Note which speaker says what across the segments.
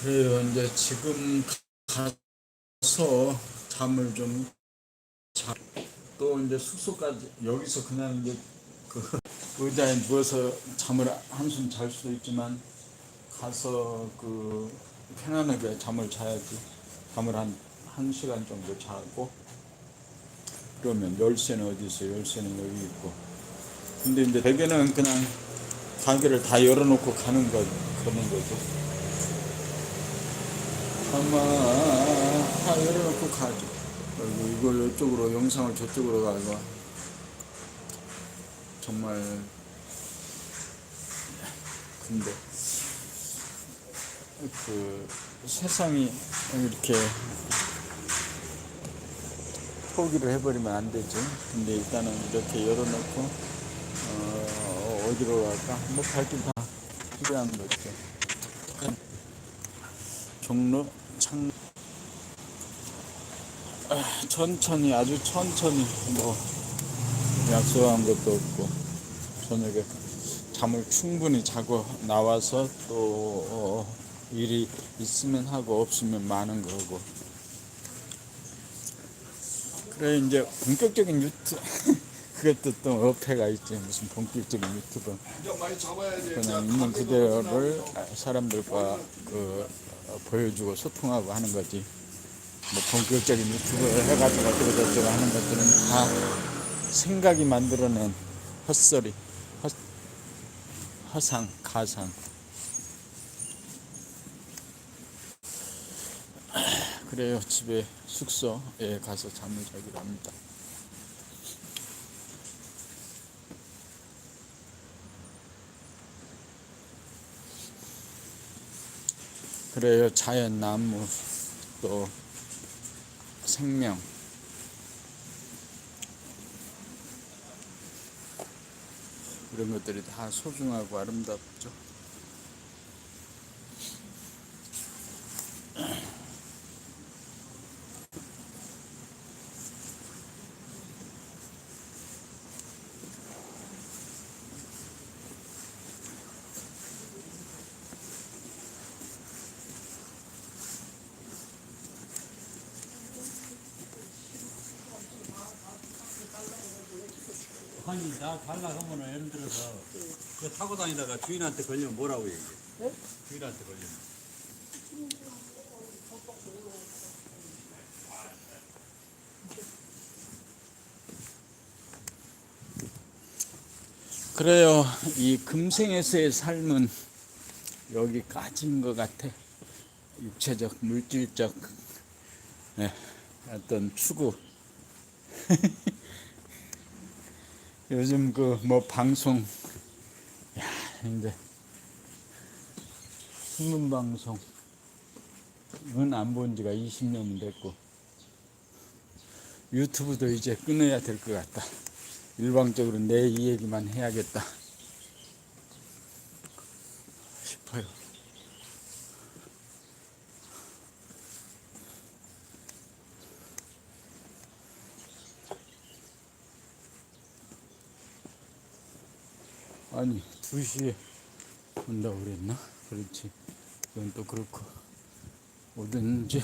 Speaker 1: 그래요. 이제 지금 가서 잠을 좀 자. 또 이제 숙소까지 여기서 그냥 이제 그 의자에 누워서 잠을 한숨 잘 수도 있지만 가서 그 편안하게 잠을 자야지. 잠을 한, 한 시간 정도 자고 그러면 열쇠는 어디 있어요? 열쇠는 여기 있고. 근데 이제 대개는 그냥 가게를 다 열어놓고 가는 거 그러는 거죠. 아마 다 열어놓고 가죠. 그리고 이걸 이쪽으로 영상을 저쪽으로 가고 정말 근데 그 세상이 이렇게 포기를 해버리면 안 되죠. 근데 일단은 이렇게 열어놓고 어, 어디로 갈까? 뭐 갈길 다 필요한 거죠. 종로 창 아, 천천히 아주 천천히 뭐 약속한 것도 없고 저녁에 잠을 충분히 자고 나와서 또 어, 일이 있으면 하고 없으면 많은 거고. 그래 이제 본격적인 유튜 그것도 또 어폐가 있지. 무슨 본격적인 유튜브. 그냥 있는 그대로를 사람들과 그 어, 보여주고 소통하고 하는 거지. 뭐 본격적인 유튜브를 해가지고 어쩌고 저쩌고 하는 것들은 다 생각이 만들어낸 헛소리 헛, 허상 가상. 그래요. 집에 숙소에 가서 잠을 자기로 합니다 그래요 자연 나무 또 생명 이런 것들이 다 소중하고 아름답죠.
Speaker 2: 아니 나 달라하면 은 예를 들어서 그 타고 다니다가 주인한테 걸리면 뭐라고 얘기해? 주인한테 걸리면
Speaker 1: 그래요. 이 금생에서의 삶은 여기까지인 것 같아. 육체적, 물질적 네, 어떤 추구. 요즘 그 뭐 방송, 야 이제 신문 방송은 안 본 지가 20년은 됐고 유튜브도 이제 끊어야 될 것 같다. 일방적으로 내이 얘기만 해야겠다 아니 2시에 온다고 그랬나? 그렇지 그건 또 그렇고 오든지.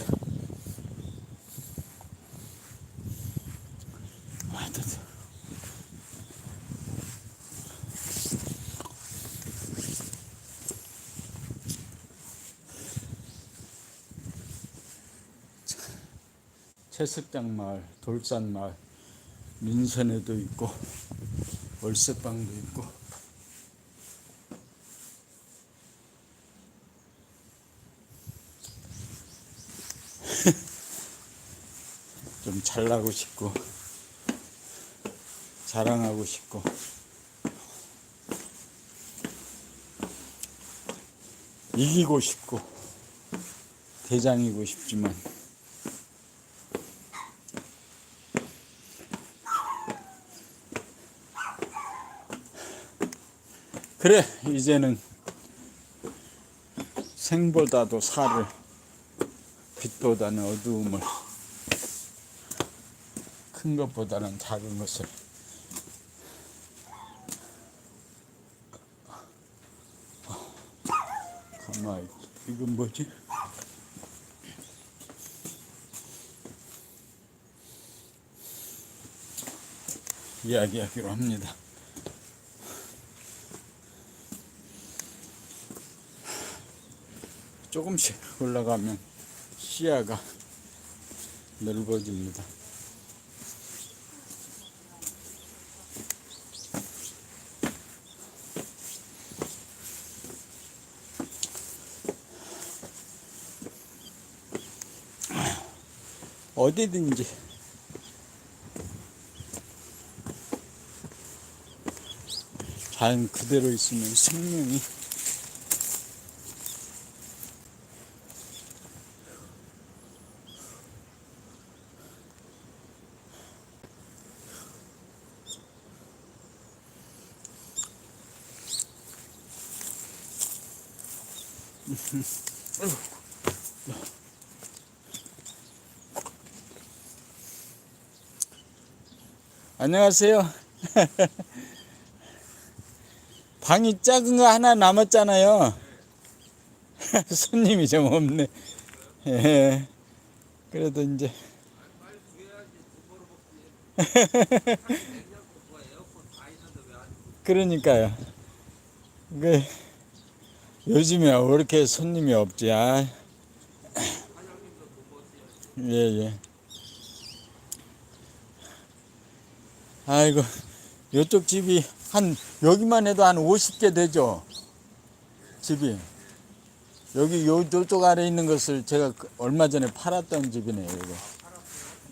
Speaker 1: 채석장 마을, 돌산 마을, 민선에도 있고 월세방도 있고 좀 잘나고 싶고 자랑하고 싶고. 이기고 싶고 대장이고 싶지만. 그래 이제는 생보다도 살을 빛보다는 어두움을 큰 것보다는 작은 것을 가만히 이건 뭐지? 이야기하기로 합니다. 조금씩 올라가면 시야가 넓어집니다. 어디든지. 자연 그대로 있으면 생명이 안녕하세요. 방이 작은 거 하나 남았잖아요. 손님이 좀 없네. 예. 그래도 이제 그러니까요. 그 요즘에 왜 이렇게 손님이 없지? 아. 예, 예. 아이고, 요쪽 집이 한, 여기만 해도 한 50개 되죠? 집이. 여기 요, 요쪽 아래 있는 것을 제가 그- 얼마 전에 팔았던 집이네요, 이거.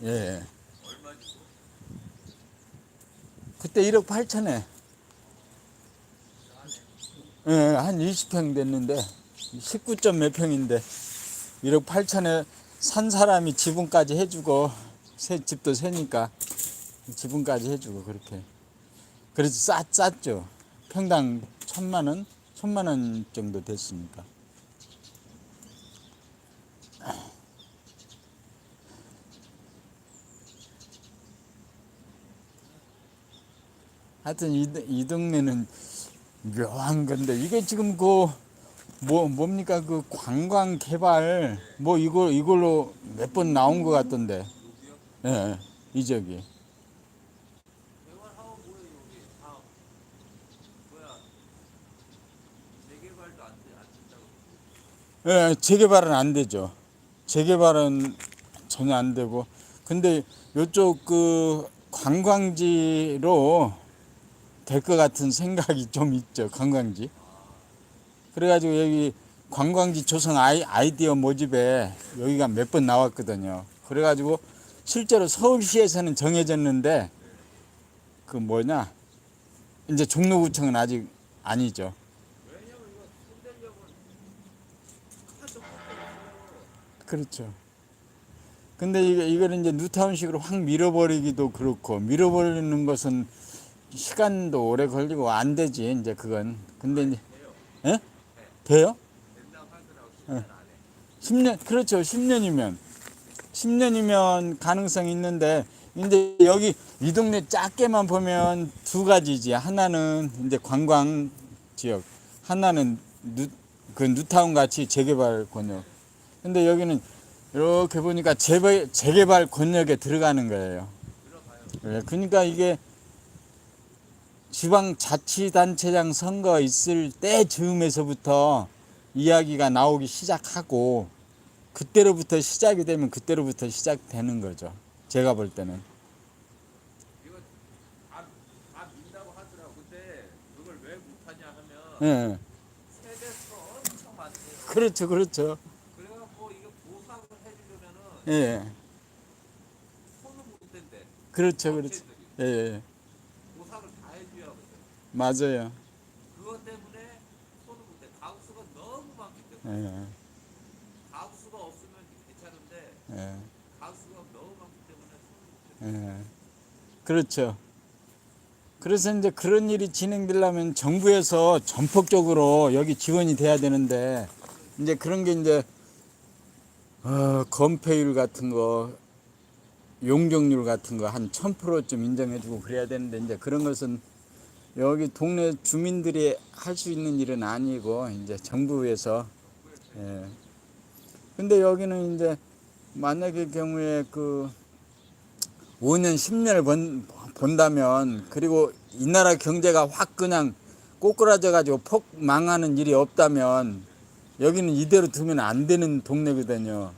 Speaker 1: 예. 그때 1억 8천에. 예, 한 20평 됐는데, 19점 몇 평인데, 1억 8천에 산 사람이 지분까지 해주고, 새 집도 새니까. 지분까지 해주고 그렇게. 그래서 싸 쌌죠. 평당 천만 원 천만 원 정도 됐으니까. 하여튼 이, 이 동네는 묘한 건데 이게 지금 그 뭐 뭡니까? 그 관광 개발 뭐 이거 이걸로 몇 번 나온 것 같던데. 예 이적이
Speaker 3: 개발하고 뭐예요 여기 다 뭐야 재개발도 안, 돼, 안 된다고
Speaker 1: 예, 재개발은 안 되죠. 재개발은 전혀 안 되고. 근데 요쪽 그 관광지로 될 것 같은 생각이 좀 있죠. 관광지. 그래가지고 여기 관광지 조성 아이, 아이디어 모집에 여기가 몇 번 나왔거든요. 그래가지고 실제로 서울시에서는 정해졌는데 그 뭐냐 이제 종로구청은 아직 아니죠.
Speaker 3: 왜냐면 이거 손대려면 하도
Speaker 1: 그렇죠. 근데 이거 이거를 이제 뉴타운식으로 확 밀어버리기도 그렇고 밀어버리는 것은 시간도 오래 걸리고 안 되지 이제 그건. 근데 이제 예? 돼요?
Speaker 3: 된다고 하더라고 10년 안에
Speaker 1: 10년 그렇죠. 10년이면 10년이면 가능성이 있는데 이제 여기 이 동네 작게만 보면 두 가지지. 하나는 이제 관광 지역, 하나는 누, 그 뉴타운 같이 재개발 권역. 근데 여기는 이렇게 보니까 재개, 재개발 권역에 들어가는 거예요. 예, 그러니까 이게 지방자치단체장 선거 있을 때 즈음에서부터 이야기가 나오기 시작하고 그때로부터 시작이 되면 그때로부터 시작되는 거죠. 제가 볼 때는.
Speaker 3: 이거 다, 다 민다고 하더라고 근데 그걸 왜 못하냐 하면
Speaker 1: 예.
Speaker 3: 세대수가 엄청 많대요
Speaker 1: 그렇죠, 그렇죠.
Speaker 3: 그래갖고 이거 보상을 해주려면은
Speaker 1: 예, 그렇죠, 그렇죠. 예, 예,
Speaker 3: 보상을 다 해줘야 하거든
Speaker 1: 맞아요.
Speaker 3: 그것 때문에 손은 못대 가구수가 너무 많기 때문에.
Speaker 1: 예,
Speaker 3: 가구수가 없으면 괜찮은데
Speaker 1: 예,
Speaker 3: 가구수가 너무 많기 때문에 손은 못대.
Speaker 1: 예. 그렇죠. 그래서 이제 그런 일이 진행되려면 정부에서 전폭적으로 여기 지원이 돼야 되는데 이제 그런 게 이제 어, 건폐율 같은 거 용적률 같은 거 한 1000%쯤 인정해주고 그래야 되는데 이제 그런 것은 여기 동네 주민들이 할 수 있는 일은 아니고 이제 정부에서 예. 근데 여기는 이제 만약의 경우에 그 5년 10년을 번, 본다면 그리고 이 나라 경제가 확 그냥 꼬꾸라져 가지고 폭 망하는 일이 없다면 여기는 이대로 두면 안 되는 동네거든요.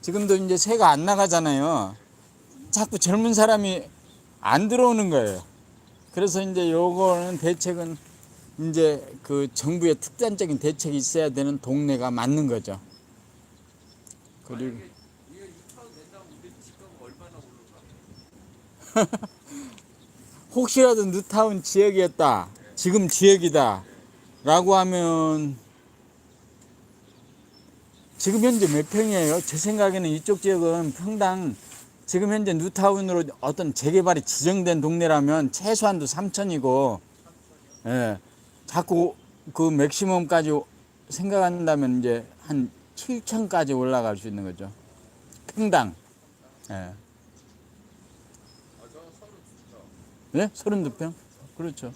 Speaker 1: 지금도 이제 새가 안 나가잖아요. 자꾸 젊은 사람이 안 들어오는 거예요. 그래서 이제 요거는 대책은 이제 그 정부의 특단적인 대책이 있어야 되는 동네가 맞는 거죠. 그리고
Speaker 3: 만약에 이게 2차원 된다면 우리 집값 얼마나 오를까?
Speaker 1: 혹시라도 뉴타운 지역이었다. 지금 지역이다. 라고 하면 지금 현재 몇 평이에요? 제 생각에는 이쪽 지역은 평당 지금 현재 뉴타운으로 어떤 재개발이 지정된 동네라면 최소한도 3천이고 예. 자꾸 그 맥시멈까지 생각한다면 이제 한 7천까지 올라갈 수 있는 거죠. 평당. 예. 네? 32평? 그렇죠.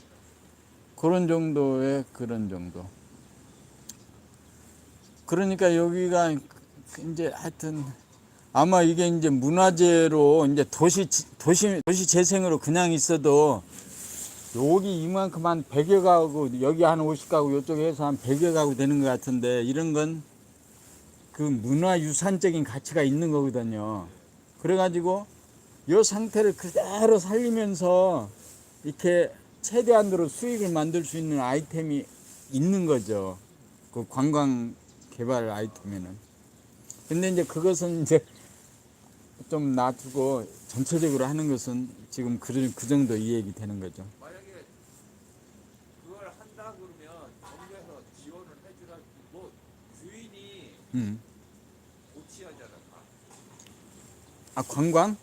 Speaker 1: 그런 정도의 그런 정도. 그러니까 여기가 이제 하여튼 아마 이게 이제 문화재로 이제 도시 도시 도시 재생으로 그냥 있어도 여기 이만큼 한 100여 가구 여기 한 50가구 이쪽에 해서 한 100여 가구 되는 것 같은데 이런 건 그 문화유산적인 가치가 있는 거거든요. 그래가지고 이 상태를 그대로 살리면서 이렇게 최대한으로 수익을 만들 수 있는 아이템이 있는 거죠. 그 관광 개발 아이템에는. 근데 이제 그것은 이제 좀 놔두고 전체적으로 하는 것은 지금 그, 그 정도 이해가 되는 거죠.
Speaker 3: 만약에 그걸 한다 그러면 정부에서 지원을 해주라. 뭐 주인이
Speaker 1: 음.
Speaker 3: 고치하잖아. 다.
Speaker 1: 아, 관광?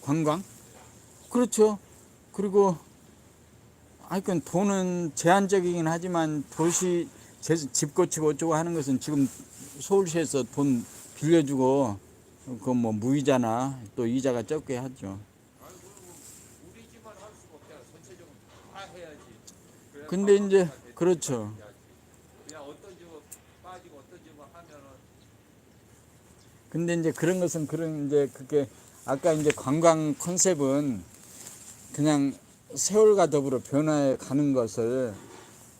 Speaker 1: 관광? 그렇죠. 그리고 하여튼 돈은 제한적이긴 하지만 도시 제- 집 고치고 어쩌고 하는 것은 지금 서울시에서 돈 빌려주고 그 뭐 무이자나 또 이자가 적게 하죠. 근데 이제. 그렇죠. 근데 이제 그런 것은 그런 이제 그게 아까 이제 관광 컨셉은 그냥 세월과 더불어 변화해 가는 것을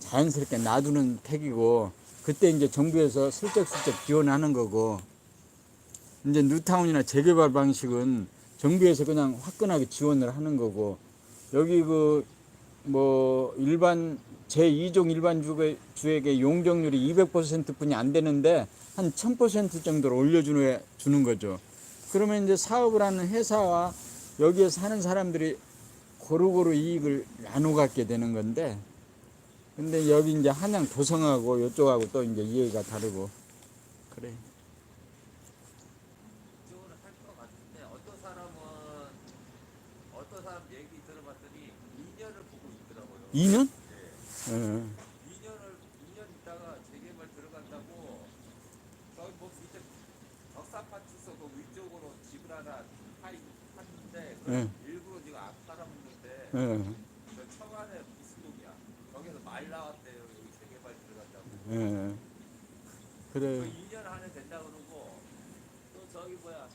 Speaker 1: 자연스럽게 놔두는 택이고 그때 이제 정부에서 슬쩍슬쩍 지원하는 거고 이제 뉴타운이나 재개발 방식은 정부에서 그냥 화끈하게 지원을 하는 거고 여기 그 뭐 일반 제2종 일반 주에, 주에게 용적률이 200% 뿐이 안 되는데 한 1000% 정도로 올려주는 주는 거죠. 그러면 이제 사업을 하는 회사와 여기에 사는 사람들이 고루고루 이익을 나눠 갖게 되는 건데 근데 여기 이제 한양 도성하고 이쪽하고 또 이제 이해가 다르고 그래.
Speaker 3: 이쪽으로 할것 같은데 어떤 사람은 어떤 사람 얘기 들어봤더니 2년을 보고 있더라고요.
Speaker 1: 2년?
Speaker 3: 네.
Speaker 1: 예.
Speaker 3: 2년을 2년 있다가 재개발 들어간다고 저기 뭐 밑에 덕사파트서 그 위쪽으로 집을 하나 파 팠는데 그
Speaker 1: 네.
Speaker 3: 일부러 지금 안 팔아먹는데
Speaker 1: 예.
Speaker 3: 저 청안에 무슨 동이야 나왔대요 여기
Speaker 1: 예.
Speaker 3: 그
Speaker 1: 그래.
Speaker 3: 2년 안에 된다 그러고 또 저기 뭐야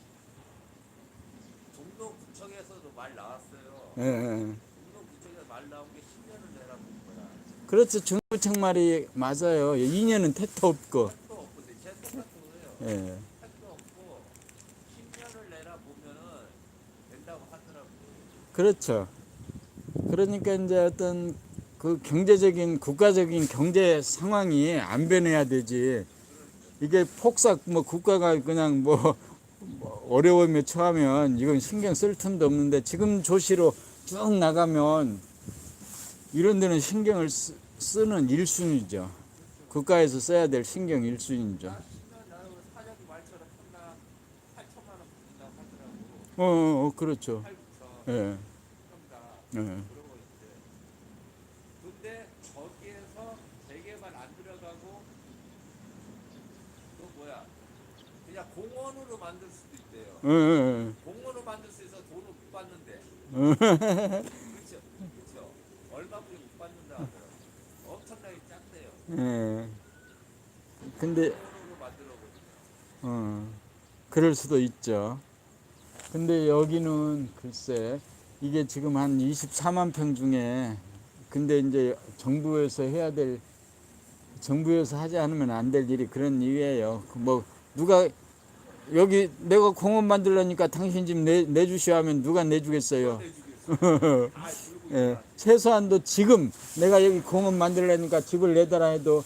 Speaker 3: 종로구청에서도 말 나왔어요
Speaker 1: 예. 예.
Speaker 3: 종로구청에서 말 나온 게 10년을 내라는 거야
Speaker 1: 그렇죠. 중부청 말이 맞아요. 2년은 택도 없고.
Speaker 3: 택도 없고 제 똑같은 거예요
Speaker 1: 예.
Speaker 3: 택도 없고 10년을 내라 보면은 된다고 하더라고.
Speaker 1: 그렇죠. 그러니까 이제 어떤 그 경제적인 국가적인 경제 상황이 안 변해야 되지. 이게 폭삭 뭐 국가가 그냥 뭐, 뭐 어려움에 처하면 이건 신경 쓸 틈도 없는데 지금 조시로 쭉 나가면 이런 데는 신경을 쓰, 쓰는 일순위죠. 국가에서 써야 될 신경 일순위죠.
Speaker 3: 나 10년 나는 사장이 말처럼 한나 8천만 원 받는다고 하더라고.
Speaker 1: 어, 어, 어, 그렇죠.
Speaker 3: 8, 9천
Speaker 1: 예.
Speaker 3: 평당
Speaker 1: 예.
Speaker 3: 그러고 있대. 근데 거기에서 재개발 안 들어가고 또 뭐야? 그냥 공원으로 만들 수도 있대요.
Speaker 1: 예, 예,
Speaker 3: 공원으로 만들 수 있어 돈을 못 받는데.
Speaker 1: 예.
Speaker 3: 그렇죠. 그렇죠. 얼마밖에 못 받는다 하더라고. 엄청나게 작대요.
Speaker 1: 예. 근데
Speaker 3: 공원으로 만들어거든요.
Speaker 1: 어, 그럴 수도 있죠. 근데 여기는 글쎄 이게 지금 한 24만 평 중에 근데 이제 정부에서 해야 될 정부에서 하지 않으면 안 될 일이 그런 일이에요. 그뭐 누가 여기 내가 공원 만들려니까 당신 집 내, 내주시오 하면 누가 내주겠어요. 예, 최소한도 지금 내가 여기 공원 만들려니까 집을 내달라 해도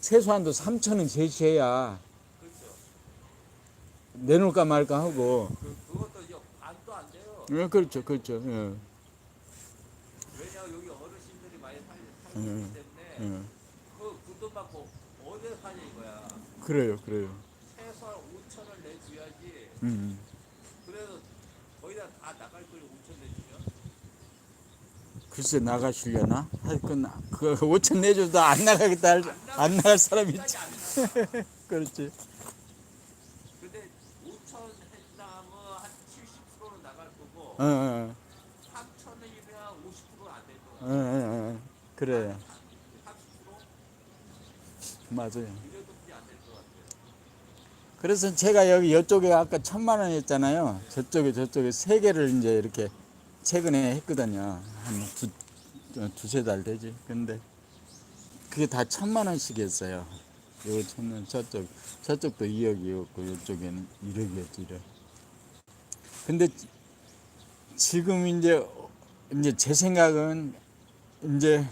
Speaker 1: 최소한도 3천은 제시해야. 내놓을까 말까 하고
Speaker 3: 그 그것도 반도 안 돼요.
Speaker 1: 예, 그렇죠 그렇죠 예,
Speaker 3: 왜냐면 여기 어르신들이 많이 살, 살기
Speaker 1: 음.
Speaker 3: 때문에
Speaker 1: 예.
Speaker 3: 그그돈 받고 어디에 사냐 이거야.
Speaker 1: 그래요 그래요
Speaker 3: 최소한 5천을 내줘야지.
Speaker 1: 음.
Speaker 3: 그래서 거의 다, 다 나갈 걸 5천 내주면.
Speaker 1: 글쎄 나가시려나? 하여튼 그 5천 내줘도 안 나가겠다 할, 안 나갈 사람 있지
Speaker 3: 까지 안 나.
Speaker 1: 그렇지
Speaker 3: 근데 5천 했다면 한 70%는 나갈 거고
Speaker 1: 어, 어,
Speaker 3: 3천이면 50%안 될
Speaker 1: 어,
Speaker 3: 거야.
Speaker 1: 어, 어. 그래요
Speaker 3: 30%
Speaker 1: 맞아요
Speaker 3: 이도뿐이 안 될 것 같아요.
Speaker 1: 그래서 제가 여기 이쪽에 아까 천만 원 했잖아요. 저쪽에 저쪽에 세 개를 이제 이렇게 최근에 했거든요. 한 두, 어, 두세 달 되지. 근데 그게 다 천만 원씩 했어요. 요거 천만 저쪽 저쪽도 2억이었고 이쪽에는 1억이었지 1억. 근데 지금 이제 이제 제 생각은 이제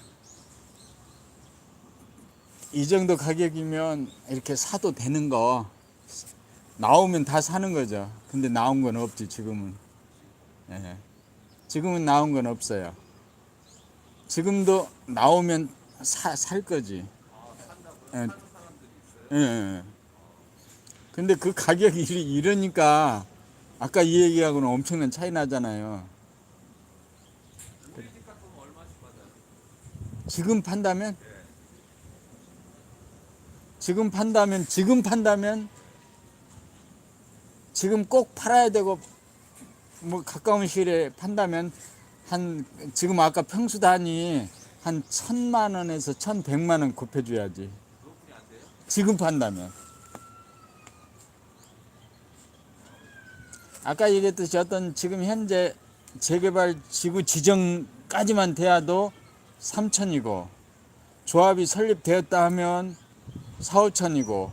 Speaker 1: 이 정도 가격이면 이렇게 사도 되는 거 나오면 다 사는 거죠. 근데 나온 건 없지 지금은. 예. 지금은 나온 건 없어요. 지금도 나오면 사, 살 거지. 예. 예, 예. 근데 그 가격이 이러니까 아까 이 얘기하고는 엄청난 차이 나잖아요. 지금 판다면
Speaker 3: 예.
Speaker 1: 지금 판다면 지금 판다면 지금 꼭 팔아야 되고 뭐 가까운 시일에 판다면 한 지금 아까 평수 단위 한 천만 원에서 천백만 원 곱해줘야지? 지금 판다면 아까 얘기했듯이 어떤 지금 현재 재개발 지구 지정까지만 돼야도 3천이고 조합이 설립되었다 하면 4, 5천이고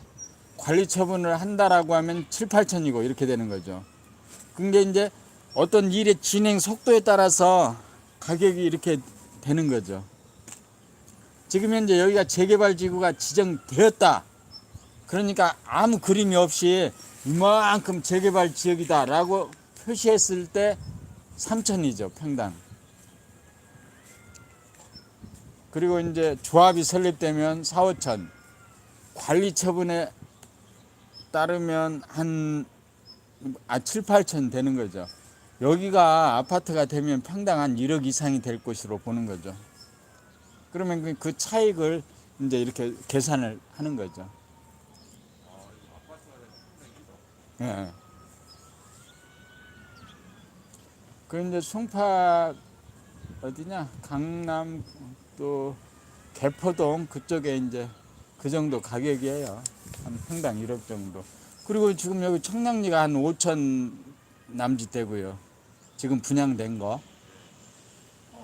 Speaker 1: 관리 처분을 한다라고 하면 7, 8천이고 이렇게 되는 거죠. 근데 이제 어떤 일의 진행 속도에 따라서 가격이 이렇게 되는 거죠. 지금 현재 여기가 재개발 지구가 지정되었다. 그러니까 아무 그림이 없이 이만큼 재개발 지역이다라고 표시했을 때 3천이죠 평당. 그리고 이제 조합이 설립되면 4, 5천. 관리 처분에 따르면 한 아, 7, 8천 되는 거죠. 여기가 아파트가 되면 평당 한 1억 이상이 될 것으로 보는 거죠. 그러면 그- 그 차익을 이제 이렇게 계산을 하는 거죠.
Speaker 3: 아, 이거 아파트가 되면 평당 1억.
Speaker 1: 예. 그 이제 송파 어디냐 강남 또 개포동 그쪽에 이제 그 정도 가격이에요. 한 평당 1억 정도. 그리고 지금 여기 청량리가 한 5천 남짓 되고요. 지금 분양된 거.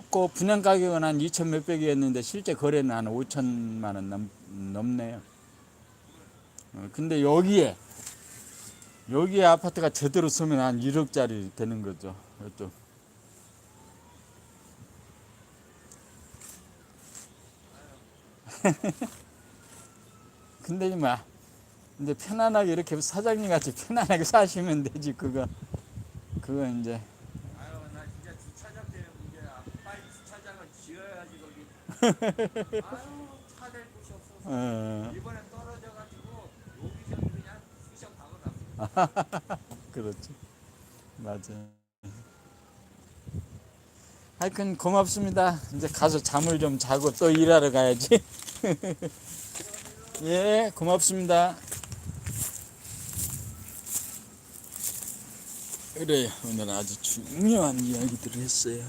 Speaker 1: 그 분양 가격은 한 2천 몇백이었는데 실제 거래는 한 5천만 원 넘, 넘네요. 어, 근데 여기에 여기에 아파트가 제대로 쓰면 한 1억짜리 되는 거죠. 이쪽. 근데 뭐 이제 편안하게 이렇게 사장님 같이 편안하게 사시면 되지 그거 그거 이제
Speaker 3: 아유, 나 진짜 주차장 때문에 문제야. 빨리 주차장을 지어야지 거기. 아유, 차댈 곳이 없어서.
Speaker 1: 어,
Speaker 3: 이번에 떨어져가지고 여기저기 그냥 쑤셔 박아놨어.
Speaker 1: 그렇지 맞아요. 하여튼 고맙습니다. 이제 가서 잠을 좀 자고 또 일하러 가야지. 예, 고맙습니다. 그래요. 오늘 아주 중요한 이야기들을 했어요.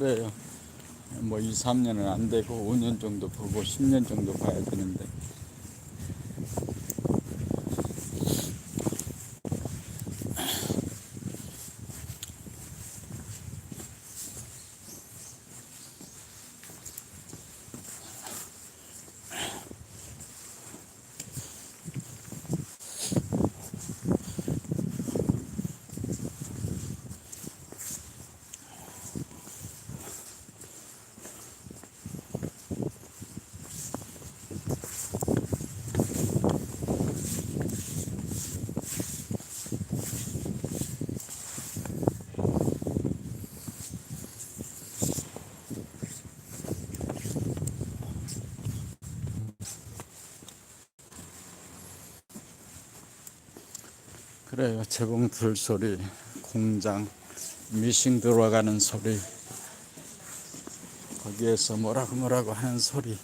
Speaker 1: 그래요. 뭐 2, 3년은 안 되고 5년 정도 보고 10년 정도 봐야 되는데 그래요. 재봉 들 소리, 공장 미싱 들어가는 소리, 거기에서 뭐라고 뭐라고 하는 소리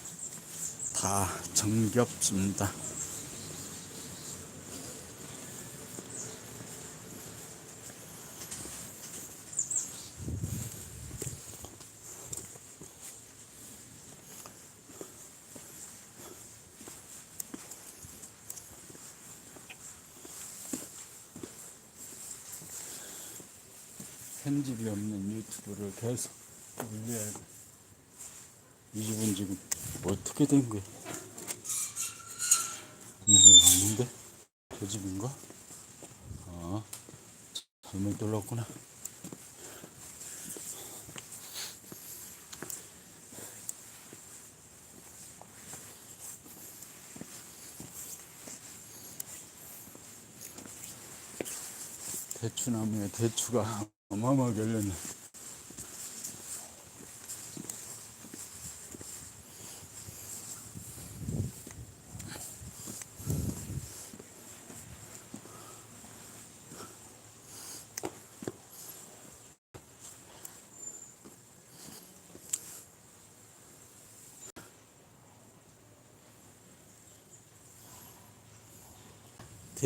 Speaker 1: 다 정겹습니다. 편집이 없는 유튜브를 계속 올려야 돼. 이 집은 지금 어떻게 된 거야? 이거 아닌데? 저 집인가? 아, 잘못 눌렀구나. 대추나무에 대추가 어마어마하게 열렸네.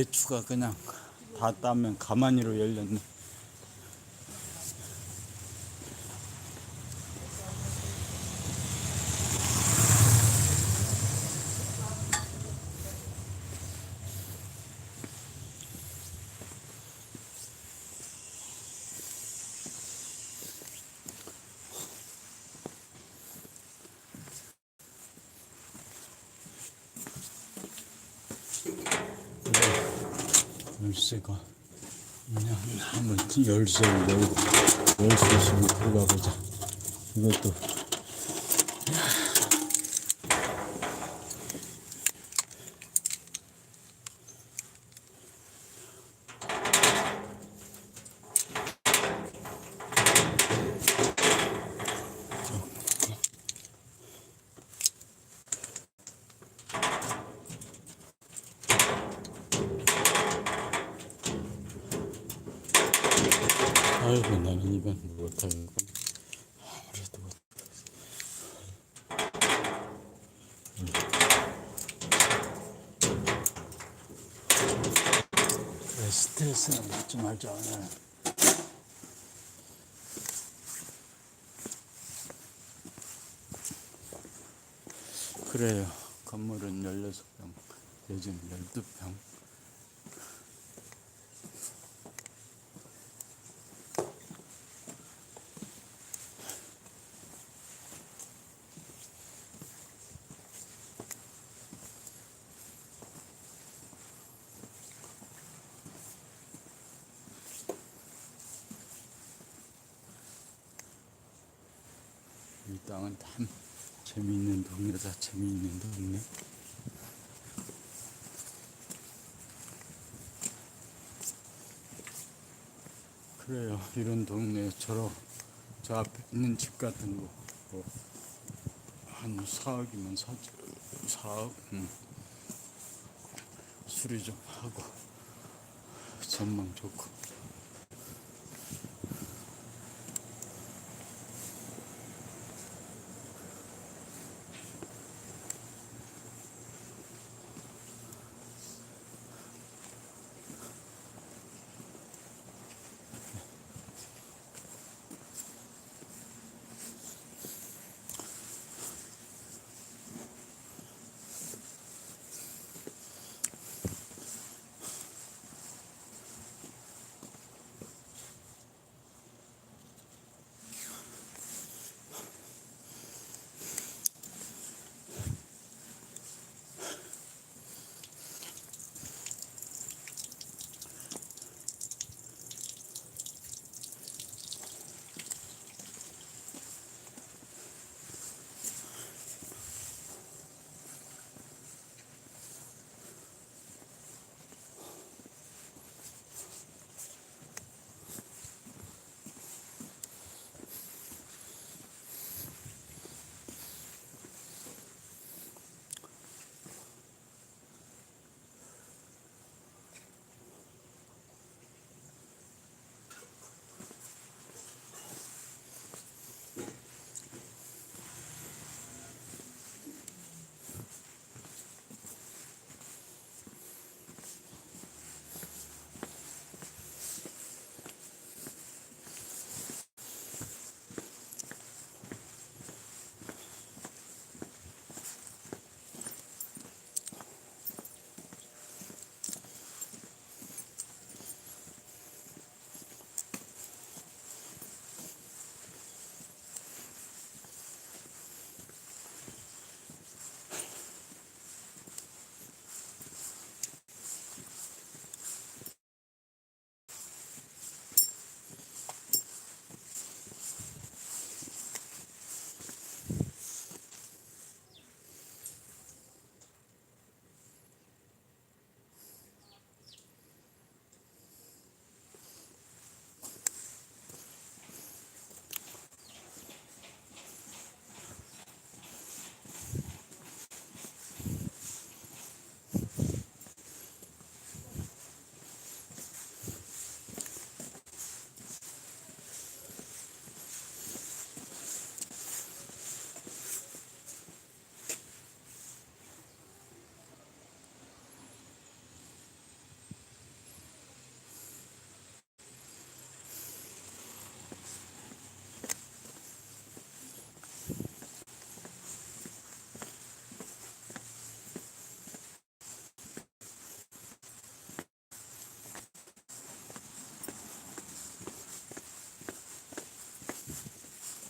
Speaker 1: 대추가 그냥 다 따면 가만히로 열렸네. 열쇠가 그냥 한번 열쇠를 열고 열쇠 식으로 들어가 보자. 이것도 아이고 나는 이건 못하겠군. 아무래도 못. 그래 스트레스는 받지 말자 오늘. 그래요. 건물은 16평, 요즘 12평. 이 땅은 참 재미있는 동네다. 재미있는 동네. 그래요. 이런 동네 저러 저 앞에 있는 집 같은 거 뭐, 한 4억이면 사, 4억 음. 수리 좀 하고 전망 좋고